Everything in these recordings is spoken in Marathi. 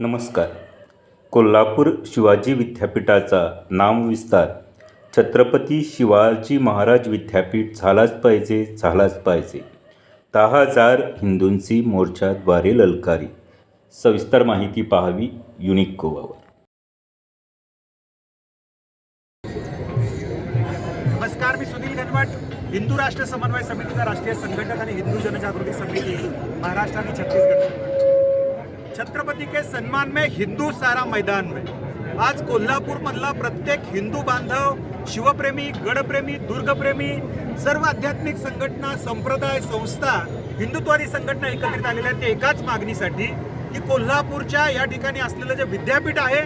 नमस्कार. कोल्हापूर शिवाजी विद्यापीठाचा नामविस्तार. छत्रपती शिवाजी महाराज विद्यापीठ झालाच पाहिजे झालाच पाहिजे. दहा हजार हिंदूंची मोर्चाद्वारे ललकारी. सविस्तर माहिती पाहावी युनिक गोवावर नमस्कार मी सुनील घनवट. हिंदू राष्ट्र समन्वय समितीचा राष्ट्रीय संघटक आणि हिंदू जनजागृती समिती महाराष्ट्र आणि छत्तीसगड. छत्रपती के सन्मान में हिंदू सारा मैदान में। आज कोल्हापूर मधला प्रत्येक हिंदू बांधव शिवप्रेमी गडप्रेमी दुर्गप्रेमी सर्व आध्यात्मिक संघटना संप्रदाय संस्था हिंदुत्वादी संघटना एकत्रित आलेल्या आहेत ते एकाच मागणीसाठी की कोल्हापूरच्या या ठिकाणी असलेलं जे विद्यापीठ आहे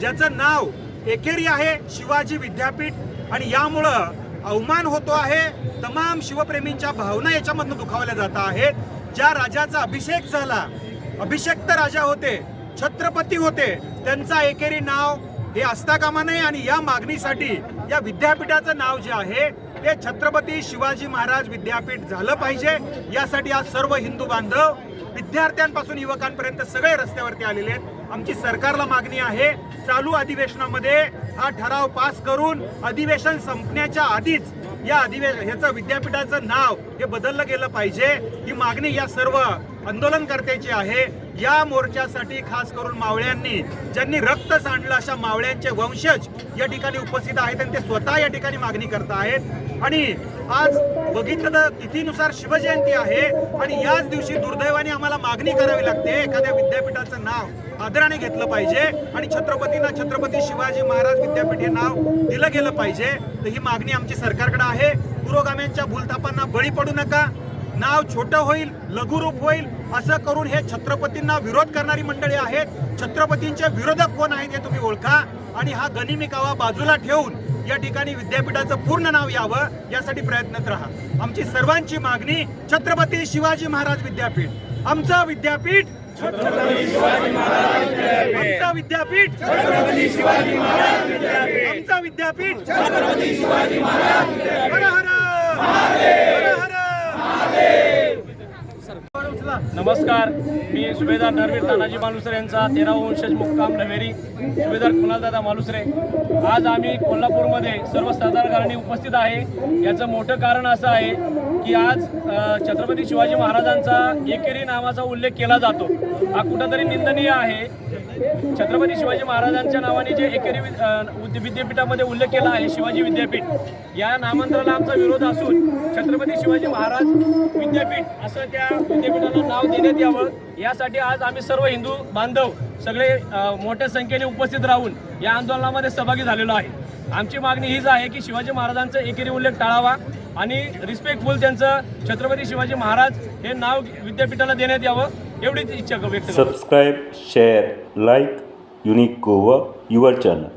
ज्याचं नाव एकेरी आहे शिवाजी विद्यापीठ. आणि यामुळं अवमान होतो आहे तमाम शिवप्रेमींच्या भावना याच्यामधनं दुखावल्या जात आहेत. ज्या राजाचा अभिषेक झाला अभिषेक्त राजा होते छत्रपती होते. त्यांचा एकेरी नाव हे असता कामा नये आणि या मागणीसाठी या विद्यापीठाचं नाव जे आहे ते छत्रपती शिवाजी महाराज विद्यापीठ झालं पाहिजे. यासाठी आज सर्व हिंदू बांधव विद्यार्थ्यांपासून युवकांपर्यंत सगळे रस्त्यावरती आलेले आहेत. आमची सरकारला मागणी आहे चालू अधिवेशनामध्ये हा ठराव पास करून अधिवेशन संपण्याच्या आधीच या अधिवेश ह्याचं विद्यापीठाचं नाव हे बदललं गेलं पाहिजे. ही मागणी या सर्व आंदोलनकर्त्याची आहे. या मोर्चासाठी खास करून मावळ्यांनी ज्यांनी रक्त सांडलं अशा मावळ्यांचे वंशज या ठिकाणी उपस्थित आहेत आणि ते स्वतः या ठिकाणी मागणी करत आहेत. आणि आज बघितलं तर तिथीनुसार शिवजयंती आहे आणि याच दिवशी दुर्दैवाने आम्हाला मागणी करावी लागते. एखाद्या विद्यापीठाचं नाव आदराने घेतलं पाहिजे आणि छत्रपतींना छत्रपती शिवाजी महाराज विद्यापीठ हे नाव दिलं गेलं पाहिजे. तर ही मागणी आमची सरकारकडे आहे. पुरोगाम्यांच्या भूलथापांना बळी पडू नका. नाव छोटं होईल लघुरूप होईल असं करून हे छत्रपतींना विरोध करणारी मंडळी आहेत. छत्रपतींचे विरोधक कोण आहेत हे तुम्ही ओळखा. आणि हा गनिमिकावा बाजूला ठेवून या ठिकाणी विद्यापीठाचं पूर्ण नाव यावं यासाठी प्रयत्नत राहा. आमची सर्वांची मागणी छत्रपती शिवाजी महाराज विद्यापीठ. आमचं विद्यापीठ आमचं विद्यापीठ आमचं विद्यापीठ हर हर हर हर नमस्कार. मी सुभेदार नरवीर तानाजी मालुसरे यांचा तेरा वंशज मुक्काम नवेरी सुभेदार कुणालदादा मालुसरे. आज आम्ही कोल्हापूरमध्ये सर्वसाधारणपणे उपस्थित आहे. याचं मोठं कारण असं आहे की आज छत्रपती शिवाजी महाराजांचा एकेरी नावाचा उल्लेख केला जातो. हा कुठंतरी निंदनीय आहे. छत्रपती शिवाजी महाराजांच्या नावाने जे एकेरी विद्यापीठामध्ये उल्लेख केला आहे शिवाजी विद्यापीठ या नामांतराला आमचा विरोध असून छत्रपती शिवाजी महाराज विद्यापीठ असं त्या विद्यापीठाला नाव देण्यात यावं. यासाठी आज आम्ही सर्व हिंदू बांधव सगळे मोठ्या संख्येने उपस्थित राहून या आंदोलनामध्ये सहभागी झालेलो आहे. आमची मागणी हीच आहे की शिवाजी महाराजांचा एकेरी उल्लेख टाळावा आणि रिस्पेक्टफुल त्यांचं छत्रपती शिवाजी महाराज हे नाव विद्यापीठाला देण्यात यावं एवढीच इच्छा व्यक्त subscribe share like unique Goa your channel